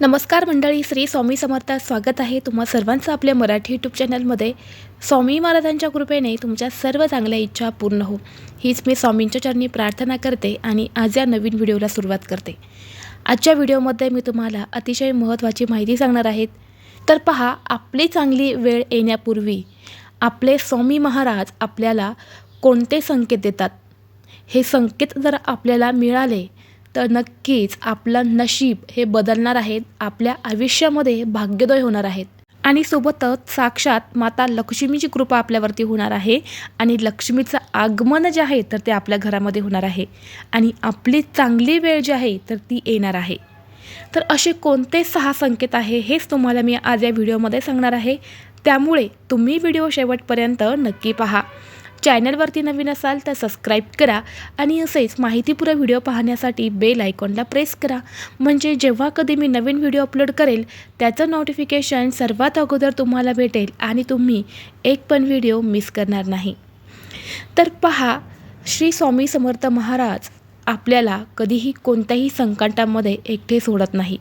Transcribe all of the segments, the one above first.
नमस्कार मंडळी श्री स्वामी समर्थ स्वागत आहे तुम्हा सर्वांचं आपल्या मराठी यूट्यूब चॅनलमध्ये स्वामी महाराजांच्या कृपेने तुमच्या सर्व चांगल्या इच्छा पूर्ण हो. हीच मी स्वामींच्या चरणी प्रार्थना करते आणि आज या नवीन व्हिडिओला सुरुवात करते. आजच्या व्हिडिओमध्ये मी तुम्हाला अतिशय महत्त्वाची माहिती सांगणार आहेत तर पहा आपली चांगली वेळ येण्यापूर्वी आपले स्वामी महाराज आपल्याला कोणते संकेत देतात? हे संकेत जर आपल्याला मिळाले तर नक्कीच आपलं नशीब हे बदलणार आहेत आपल्या आयुष्यामध्ये भाग्योदय होणार आहेत आणि सोबतच साक्षात माता लक्ष्मीची कृपा आपल्यावरती होणार आहे. आणि लक्ष्मीचं आगमन जे आहे तर ते आपल्या घरामध्ये होणार आहे. आणि आपली चांगली वेळ जी आहे तर ती येणार आहे. तर असे कोणते सहा संकेत आहे हेच तुम्हाला मी आज या व्हिडिओमध्ये सांगणार आहे. त्यामुळे तुम्ही व्हिडिओ शेवटपर्यंत नक्की पहा. चॅनलवरती नवीन असाल तर सबस्क्राईब करा आणि असेच माहितीपूर्ण व्हिडिओ पाहण्यासाठी बेल आयकॉनला प्रेस करा. म्हणजे जेव्हा कधी मी नवीन व्हिडिओ अपलोड करेल त्याचं नोटिफिकेशन सर्वात अगोदर तुम्हाला भेटेल आणि तुम्ही एक पण व्हिडिओ मिस करणार नाही. तर पहा श्री स्वामी समर्थ महाराज आपल्याला कधीही कोणत्याही संकटामध्ये एकटे सोडत नाही.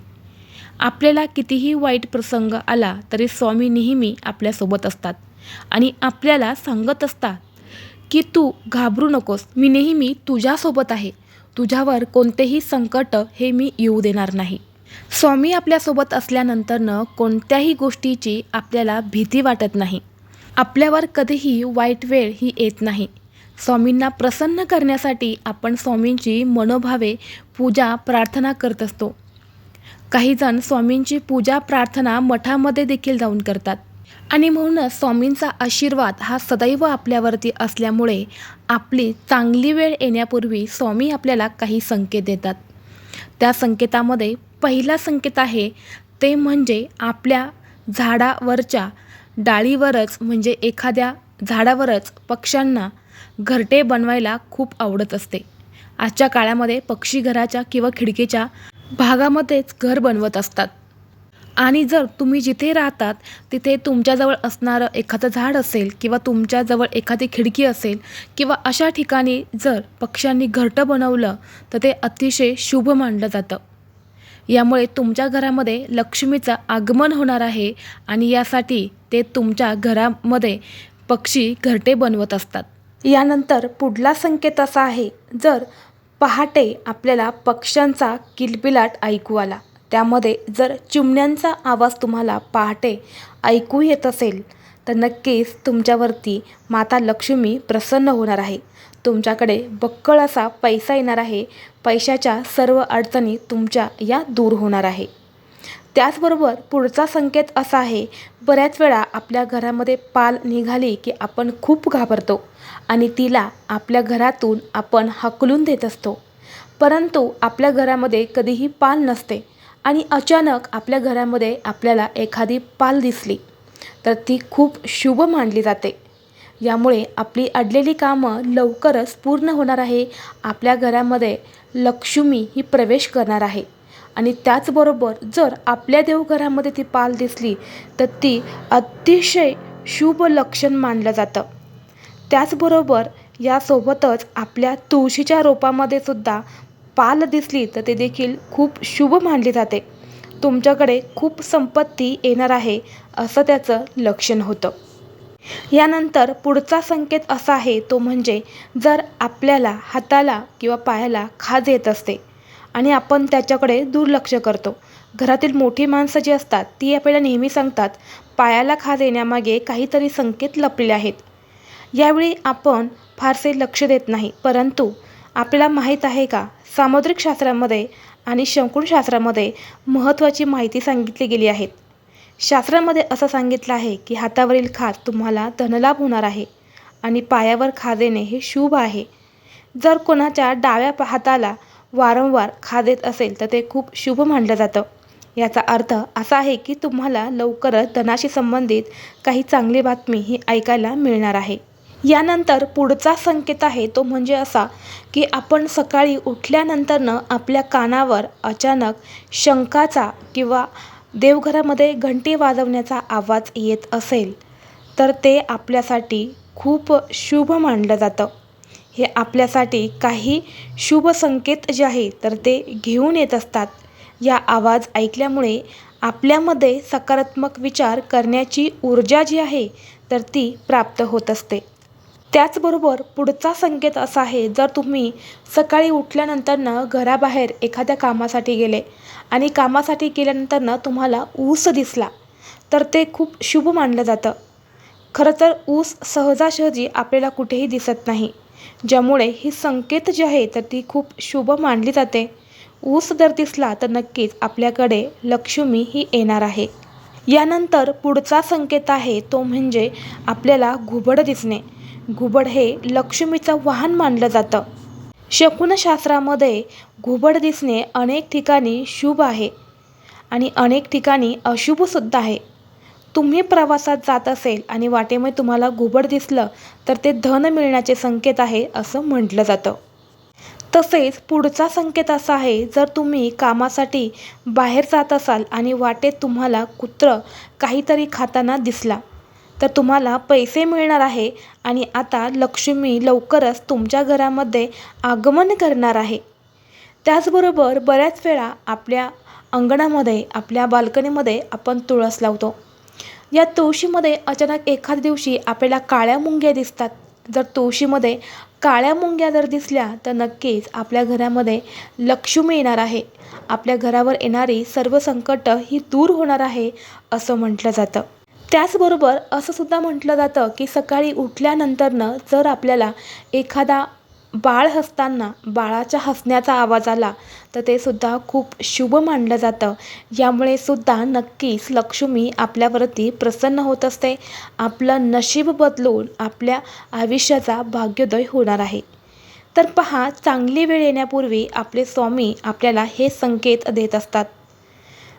आपल्याला कितीही वाईट प्रसंग आला तरी स्वामी नेहमी आपल्यासोबत असतात आणि आपल्याला सांगत असतात की तू घाबरू नकोस. मी नेहमी तुझ्यासोबत आहे. तुझ्यावर कोणतेही संकट हे मी येऊ देणार नाही. स्वामी आपल्यासोबत असल्यानंतरनं कोणत्याही गोष्टीची आपल्याला भीती वाटत नाही. आपल्यावर कधीही वाईट वेळ ही येत नाही. स्वामींना प्रसन्न करण्यासाठी आपण स्वामींची मनोभावे पूजा प्रार्थना करत असतो. काहीजण स्वामींची पूजा प्रार्थना मठामध्ये देखील जाऊन करतात. आणि म्हणूनच स्वामींचा आशीर्वाद हा सदैव आपल्यावरती असल्यामुळे आपली चांगली वेळ येण्यापूर्वी स्वामी आपल्याला काही संकेत देतात. त्या संकेतामध्ये पहिला संकेत आहे ते म्हणजे आपल्या झाडावरच्या डाळीवरच म्हणजे एखाद्या झाडावरच पक्ष्यांना घरटे बनवायला खूप आवडत असते. आजच्या काळामध्ये पक्षी घराच्या किंवा खिडकीच्या भागामध्येच घर बनवत असतात. आणि जर तुम्ही जिथे राहतात तिथे तुमच्याजवळ असणारं एखादं झाड असेल किंवा तुमच्याजवळ एखादी खिडकी असेल किंवा अशा ठिकाणी जर पक्ष्यांनी घरटं बनवलं तर ते अतिशय शुभ मानलं जातं. यामुळे तुमच्या घरामध्ये लक्ष्मीचं आगमन होणार आहे आणि यासाठी ते तुमच्या घरामध्ये पक्षी घरटे बनवत असतात. यानंतर पुढला संकेत असा आहे जर पहाटे आपल्याला पक्ष्यांचा किलबिलाट ऐकू आला. त्यामध्ये जर चिमण्यांचा आवाज तुम्हाला पहाटे ऐकू येत असेल तर नक्कीच तुमच्यावरती माता लक्ष्मी प्रसन्न होणार आहे. तुमच्याकडे बक्कळ असा पैसा येणार आहे. पैशाच्या सर्व अडचणी तुमच्या या दूर होणार आहे. त्याचबरोबर पुढचा संकेत असा आहे बऱ्याच वेळा आपल्या घरामध्ये पाल निघाली की आपण खूप घाबरतो आणि तिला आपल्या घरातून आपण हकलून देत असतो. परंतु आपल्या घरामध्ये कधीही पाल नसते. आणि अचानक आपल्या घरामध्ये आपल्याला एखादी पाल दिसली तर ती खूप शुभ मानली जाते. यामुळे आपली अडलेली कामं लवकरच पूर्ण होणार आहे. आपल्या घरामध्ये लक्ष्मी ही प्रवेश करणार आहे. आणि त्याचबरोबर जर आपल्या देवघरामध्ये ती पाल दिसली तर ती अतिशय शुभ लक्षण मानलं जातं. त्याचबरोबर यासोबतच आपल्या तुळशीच्या रोपामध्ये सुद्धा पाल दिसली तर ते देखील खूप शुभ मानली जाते. तुमच्याकडे खूप संपत्ती येणार आहे असं त्याचं लक्षण होतं. यानंतर पुढचा संकेत असा आहे तो म्हणजे जर आपल्याला हाताला किंवा पायाला खाज येत असते आणि आपण त्याच्याकडे दुर्लक्ष करतो. घरातील मोठी माणसं जी असतात ती आपल्याला नेहमी सांगतात पायाला खाज येण्यामागे काहीतरी संकेत लपलेले आहेत. यावेळी आपण फारसे लक्ष देत नाही परंतु आपल्याला माहीत आहे का? सामुद्रिक शास्त्रामध्ये आणि शंकुशास्त्रामध्ये महत्त्वाची माहिती सांगितली गेली आहेत शास्त्रामध्ये असं सांगितलं आहे की हातावरील खाज तुम्हाला धनलाभ होणार आहे आणि पायावर खा देणे हे शुभ आहे. जर कोणाच्या डाव्या हाताला वारंवार खाज येत असेल तर ते खूप शुभ मानलं जातं. याचा अर्थ असा आहे की तुम्हाला लवकरच धनाशी संबंधित काही चांगली बातमी ही ऐकायला मिळणार आहे. यानंतर पुढचा संकेत आहे तो म्हणजे असा की आपण सकाळी उठल्यानंतरनं आपल्या कानावर अचानक शंकाचा किंवा देवघरामध्ये घंटी वाजवण्याचा आवाज येत असेल तर ते आपल्यासाठी खूप शुभ मानलं जातं. हे आपल्यासाठी काही शुभ संकेत जे आहे तर ते घेऊन येत असतात. या आवाज ऐकल्यामुळे आपल्यामध्ये सकारात्मक विचार करण्याची ऊर्जा जी आहे तर ती प्राप्त होत असते. त्याचबरोबर पुढचा संकेत असा आहे जर तुम्ही सकाळी उठल्यानंतरनं घराबाहेर एखाद्या कामासाठी गेले आणि कामासाठी गेल्यानंतरनं तुम्हाला ऊस दिसला तर ते खूप शुभ मानलं जातं. खरं तर ऊस सहजासहजी आपल्याला कुठेही दिसत नाही ज्यामुळे ही संकेत जी आहे तर ती खूप शुभ मानली जाते. ऊस जर दिसला तर नक्कीच आपल्याकडे लक्ष्मी ही येणार आहे. यानंतर पुढचा संकेत आहे तो म्हणजे आपल्याला घुबड दिसणे. घुबड हे लक्ष्मीचं वाहन मानलं जातं. शकुनशास्त्रामध्ये घुबड दिसणे अनेक ठिकाणी शुभ आहे आणि अनेक ठिकाणी अशुभसुद्धा आहे. तुम्ही प्रवासात जात असेल आणि वाटेमध्ये तुम्हाला घुबड दिसलं तर ते धन मिळण्याचे संकेत आहे असं म्हटलं जातं. तसेच पुढचा संकेत असा आहे जर तुम्ही कामासाठी बाहेर जात असाल आणि वाटेत तुम्हाला कुत्र काहीतरी खाताना दिसला तर तुम्हाला पैसे मिळणार आहे आणि आता लक्ष्मी लवकरच तुमच्या घरामध्ये आगमन करणार आहे. त्याचबरोबर बऱ्याच वेळा आपल्या अंगणामध्ये आपल्या बाल्कनीमध्ये आपण तुळस लावतो. या तुळशीमध्ये अचानक एखाद्या दिवशी आपल्याला काळ्या मुंग्या दिसतात. जर तुळशीमध्ये काळ्या मुंग्या जर दिसल्या तर नक्कीच आपल्या घरामध्ये लक्ष्मी येणार आहे. आपल्या घरावर येणारी सर्व संकटं ही दूर होणार आहे असं म्हटलं जातं. त्याचबरोबर असं सुद्धा म्हटलं जातं की सकाळी उठल्यानंतरनं जर आपल्याला एखादा बाळ हसताना बाळाच्या हसण्याचा आवाज आला तर ते सुद्धा खूप शुभ मानलं जातं. यामुळे सुद्धा नक्कीच लक्ष्मी आपल्यावरती प्रसन्न होत असते. आपलं नशीब बदलून आपल्या आयुष्याचा भाग्योदय होणार आहे. तर पहा चांगली वेळ येण्यापूर्वी आपले स्वामी आपल्याला हे संकेत देत असतात.